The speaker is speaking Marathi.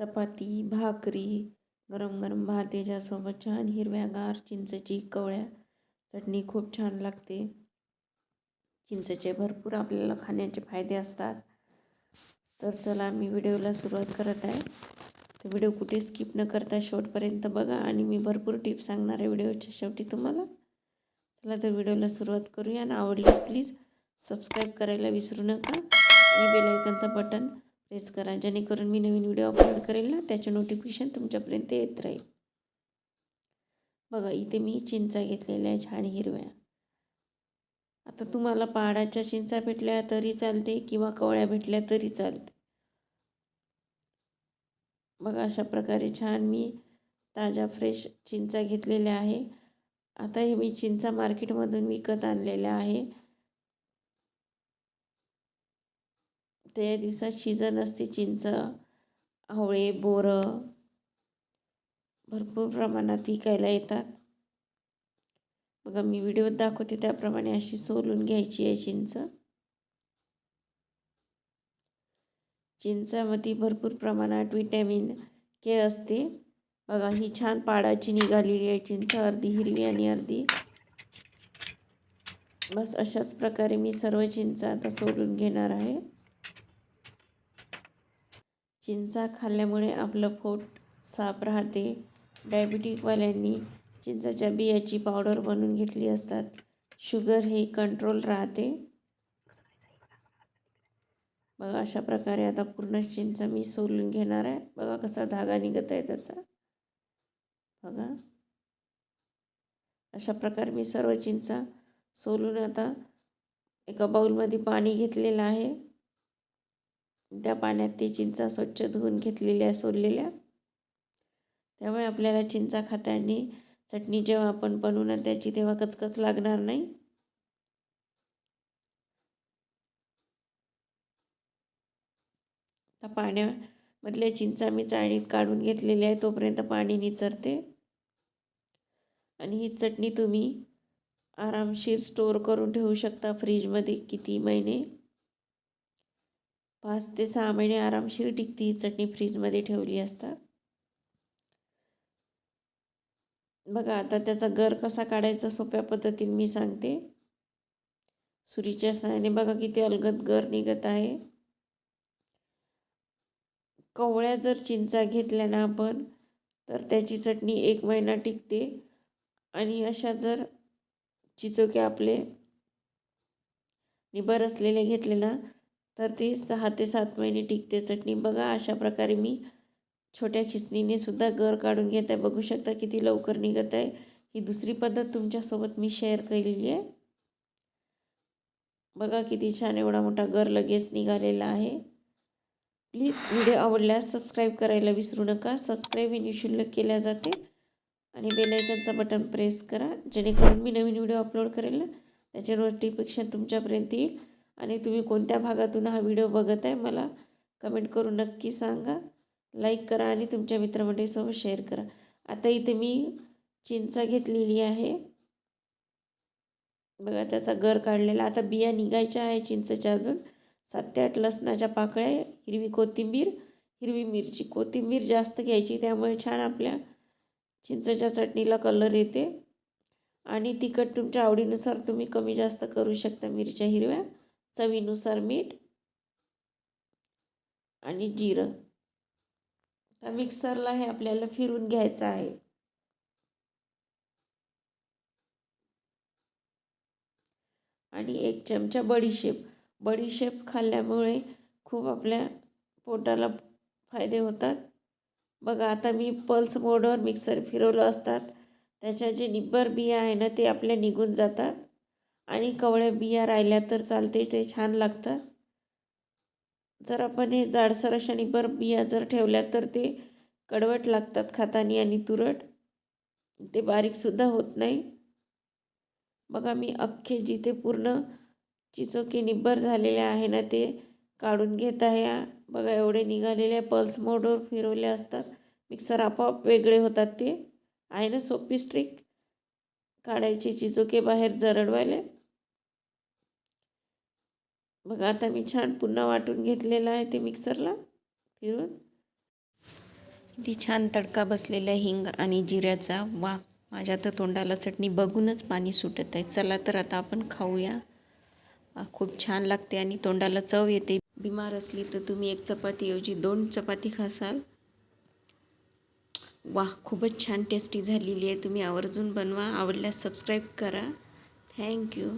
चपाती भाकरी गरम गरम भात याच्यासोबत छान हिरव्यागार चिंचेची कवळ्या. चटणी खूप छान लागते. चिंचेचे भरपूर आपल्याला खाण्याचे फायदे असतात. तर चला मी व्हिडिओला सुरुवात करत आहे. तर व्हिडिओ कुठे स्किप न करता शेवटपर्यंत बघा आणि मी भरपूर टिप्स सांगणार आहे व्हिडिओच्या शेवटी तुम्हाला. चला तर व्हिडिओला सुरुवात करूया. आणि आवडल्यास प्लीज सबस्क्राईब करायला विसरू नका. आणि बेलायकनचं बटन प्रेस करा जेणेकरून मी नवीन व्हिडिओ अपलोड करेल ना त्याचे नोटिफिकेशन तुमच्यापर्यंत येत राहील. बघा इथे मी चिंचा घेतलेल्या आहे छान हिरव्या. आता तुम्हाला पहाडाच्या चिंचा भेटल्या तरी चालते किंवा कवळ्या भेटल्या तरी चालते. बघा अशा प्रकारे छान मी ताज्या फ्रेश चिंचा घेतलेल्या आहे. आता हे मी चिंचा मार्केटमधून विकत आणलेल्या आहे. त्या दिवसात शिजन असते चिंच आवळे बोरं. भरपूर प्रमाणात विकायला येतात. बघा मी व्हिडिओत दाखवते त्याप्रमाणे अशी सोलून घ्यायची आहे चिंच. चिंचामध्ये भरपूर प्रमाणात विटॅमिन के असते. बघा ही छान पाडाची निघालेली आहे चिंच अर्धी हिरवी आणि अर्धी. बस अशाच प्रकारे मी सर्व चिंचा आता सोलून घेणार आहे. चिंचा खाल्ल्यामुळे आपलं पोट साफ राहते. डायबिटिकवाल्यांनी चिंचाच्या बियाची पावडर बनवून घेतली असतात. शुगर हे कंट्रोल राहते. बघा अशा प्रकारे आता पूर्ण चिंचा मी सोलून घेणार आहे. बघा कसा धागा निघत आहे त्याचा. बघा. अशा प्रकारे मी सर्व चिंचा सोलून आता एका बाऊलमध्ये पाणी घेतलेलं आहे. त्या पाण्यात ते चिंचा स्वच्छ धुवून घेतलेल्या सोललेल्या. त्यामुळे आपल्याला चिंचा खाताना चटणी जेव्हा आपण बनवू ना त्याची तेव्हा कचकच लागणार नाही. आता पाण्यामधल्या चिंचा मी चाळणीत काढून घेतलेली आहे तोपर्यंत पाणी निचरते. आणि ही चटणी तुम्ही आरामशीर स्टोअर करून ठेवू शकता फ्रीजमध्ये किती महिने. पाच ते सहा महिने आरामशीर टिकते ही चटणी फ्रीजमध्ये ठेवली असतात बघा आता त्याचा गर कसा काढायचा सोप्या पद्धतीने मी सांगते. सुरीच्या सहाय्याने बघा किती अलगद गर निघत आहे. कवळ्या जर चिंचा घेतल्या ना आपण तर त्याची चटणी एक महिना टिकते. आणि अशा जर चिचोके आपले निबर असलेले घेतले ना तर ती सहा ते सात महिने टिकते चटणी. बघा अशा प्रकारे मी छोट्या खिसणीने सुद्धा गर काढून घेत आहे. बघू शकता किती लवकर निघत आहे. ही दुसरी पद्धत तुमच्यासोबत मी शेअर केलेली आहे. बघा किती छान एवढा मोठा गर लगेच निघालेला आहे. प्लीज व्हिडिओ आवडल्यास सबस्क्राईब करायला विसरू नका. सबस्क्राईब हे निशुल्क केल्या जाते. आणि बेलायकनचा बटन प्रेस करा. जेणेकरून मी नवीन व्हिडिओ अपलोड करेल त्याचे नोटिफिकेशन तुमच्यापर्यंत येईल. आणि तुम्ही कोणत्या भागातून हा व्हिडिओ बघत आहे मला कमेंट करून नक्की सांगा. लाईक करा आणि तुमच्या मित्रमंडळीसोबत शेअर करा. आता इथे मी चिंचा घेतलेली आहे. बघा त्याचा गर काढलेला. आता बिया निघायच्या आहे चिंचच्या अजून. सात ते आठ लसणाच्या पाकळ्या हिरवी कोथिंबीर हिरवी मिरची. कोथिंबीर जास्त घ्यायची त्यामुळे छान आपल्या चिंचच्या चटणीला कलर येते. आणि तिखट तुमच्या आवडीनुसार तुम्ही कमी जास्त करू शकता मिरच्या हिरव्या. चवीनुसार मीठ आणि जिरं. आता मिक्सरला हे आपल्याला फिरून घ्यायचं आहे. आणि एक चमचा बडीशेप. बडीशेप खाल्ल्यामुळे खूप आपल्या पोटाला फायदे होतात. बघा आता मी पल्स मोडवर मिक्सर फिरवलं असतात. त्याच्या जे निब्बर बिया आहे ना ते आपल्या निघून जातात. आणि कवळ्या बिया राहिल्या तर चालते ते छान लागतात. जर आपण हे जाडसर अशा निबर बिया जर ठेवल्या तर ते कडवट लागतात खातानी आणि तुरट. ते बारीकसुद्धा होत नाही. बघा मी अख्खे जिथे पूर्ण चिचोकी निब्बर झालेले आहे ना ते काढून घेत आहे. बघा एवढे निघालेले पल्स मोडवर फिरवले असतात. मिक्सर आपोआप वेगळे होतात ते. आहे ना सोपी स्ट्रिक? काढायचे चिचोके बाहेर जरडवायले. बघा आता मी छान पुन्हा वाटून घेतलेलं आहे ते मिक्सरला फिरून. किती छान तडका बसलेला हिंग आणि जिऱ्याचा. वा माझ्या तर तोंडाला चटणी बघूनच पाणी सुटत आहे. चला तर आता आपण खाऊया. खूप छान लागते आणि तोंडाला चव येते. बिमार असली तर तुम्ही एक चपातीऐवजी दोन चपाती खासाल. वा खूपच छान टेस्टी झालेली आहे. तुम्ही आवर्जून बनवा. आवडल्यास सबस्क्राईब करा. थँक्यू